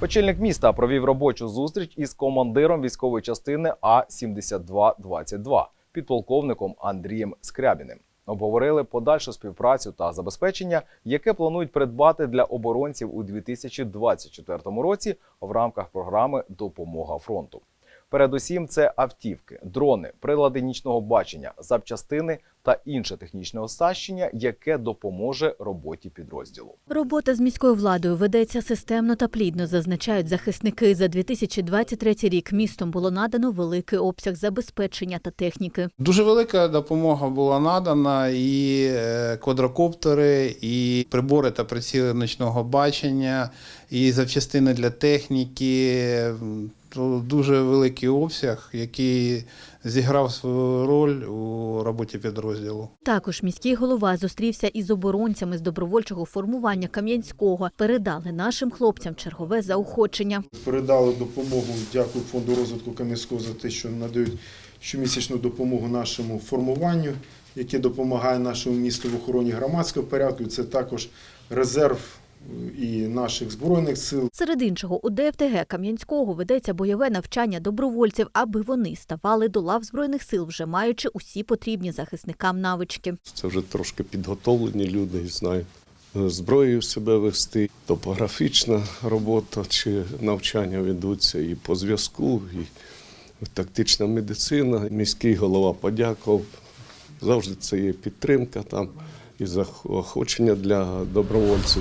Очільник міста провів робочу зустріч із командиром військової частини А 7222 підполковником Андрієм Скрябіним. Обговорили подальшу співпрацю та забезпечення, яке планують придбати для оборонців у 2024 році в рамках програми Допомога фронту. Передусім, це автівки, дрони, прилади нічного бачення, запчастини та інше технічне оснащення, яке допоможе роботі підрозділу. Робота з міською владою ведеться системно та плідно, зазначають захисники. За 2023 рік містом було надано великий обсяг забезпечення та техніки. Дуже велика допомога була надана, і е, квадрокоптери, і прибори та приціли ночного бачення, і запчастини для техніки. То Дуже великий обсяг, який зіграв свою роль у роботі підрозділу. Також міський голова зустрівся із оборонцями з добровольчого формування Кам'янського. Передали нашим хлопцям чергове заохочення. Передали допомогу. Дякую фонду розвитку Кам'янського за те, що надають щомісячну допомогу нашому формуванню, яке допомагає нашому місту в охороні громадського порядку. Це також резерв і наших збройних сил. Серед іншого, у ДФТГ Кам'янського ведеться бойове навчання добровольців, аби вони ставали до лав збройних сил, вже маючи усі потрібні захисникам навички. Це вже трошки підготовлені люди і знають е, зброєю себе вести. Топографічна робота чи навчання ведуться і по зв'язку, і тактична медицина. Міський голова подякував. Завжди це є підтримка там і заохочення для добровольців.